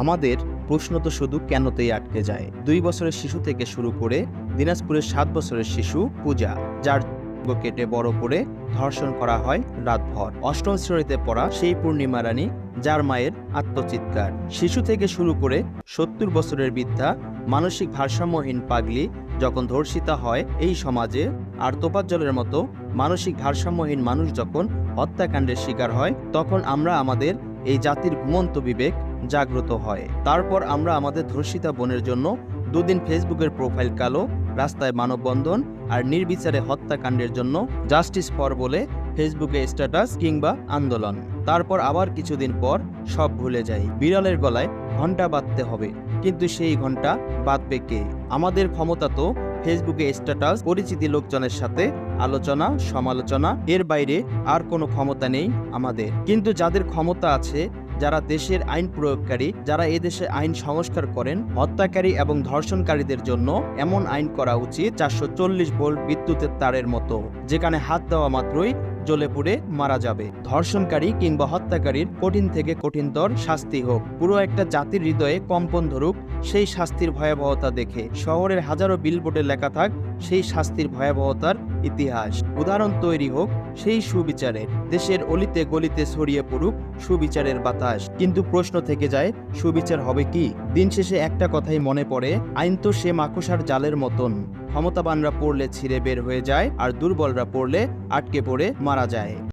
আমাদের প্রশ্ন তো শুধু কেনতেই আটকে যায়। দুই বছরের শিশু থেকে শুরু করে দিনাজপুরের সাত বছরের শিশু পূজা, যার কেটে বড় করে ধর্ষণ করা হয় রাতভর। অষ্টম শ্রেণীতে পড়া সেই পূর্ণিমা রানী, যার মায়ের আত্মচিৎকার। শিশু থেকে শুরু করে সত্তর বছরের বৃদ্ধা, মানসিক ভারসাম্যহীন পাগলি যখন ধর্ষিতা হয়, এই সমাজে আর তোপাজ্জলের মতো মানসিক ভারসাম্যহীন মানুষ যখন হত্যাকাণ্ডের শিকার হয়, তখন আমরা আমাদের এই জাতির ঘুমন্ত বিবেক জাগ্রত হয়। তারপর আমরা আমাদের ধর্ষিতা বোনের জন্য দুদিন ফেসবুকের প্রোফাইল কালো, রাস্তায় মানববন্ধন আর নির্বিচারে হত্যাকাণ্ডের জন্য জাস্টিস ফর বলে ফেসবুকে স্ট্যাটাস কিংবা আন্দোলন। তারপর আবার কিছুদিন পর সব ভুলে যাই। বিড়ালের গলায় ঘণ্টা বাঁধতে হবে। কিন্তু সেই ঘণ্টা বাঁধবে কে? আমাদের ক্ষমতা তো ফেসবুকে স্ট্যাটাস, পরিচিতি লোকজনের সাথে আলোচনা, সমালোচনা, এর বাইরে আর কোনো ক্ষমতা নেই আমাদের। কিন্তু যাদের ক্ষমতা আছে যারা দেশের আইন প্রয়োগকারী, যারা এদেশে আইন সংস্কার করেন, হত্যাকারী এবং ধর্ষণকারীদের জন্য এমন আইন করা উচিত চারশো চল্লিশ ভোল্ট বিদ্যুতের তারের মতো, যেখানে হাত দেওয়া মাত্রই জ্বলে পুড়ে মারা যাবে। ধর্ষণকারী কিংবা হত্যাকারীর কঠিন থেকে কঠিনতর শাস্তি হোক। পুরো একটা জাতির হৃদয়ে কম্পন ধরুক, সেই শাস্তির ভয়াবহতা দেখে। শহরের হাজারো বিলবোর্ডে লেখা থাক, সেই শাস্তির ভয়াবহতার ইতিহাস। উদাহরণ তৈরি হোক, সেই সুবিচারের। দেশের অলিতে গলিতে ছড়িয়ে পড়ুক সুবিচারের বাতাস। কিন্তু প্রশ্ন থেকে যায়, সুবিচার হবে কি? দিন শেষে একটা কথাই মনে পড়ে, আইন তো সে মাকসার জালের মতন। ক্ষমতাবানরা পড়লে ছিঁড়ে বের হয়ে যায়, আর দুর্বলরা পড়লে আটকে পড়ে মারা যায়।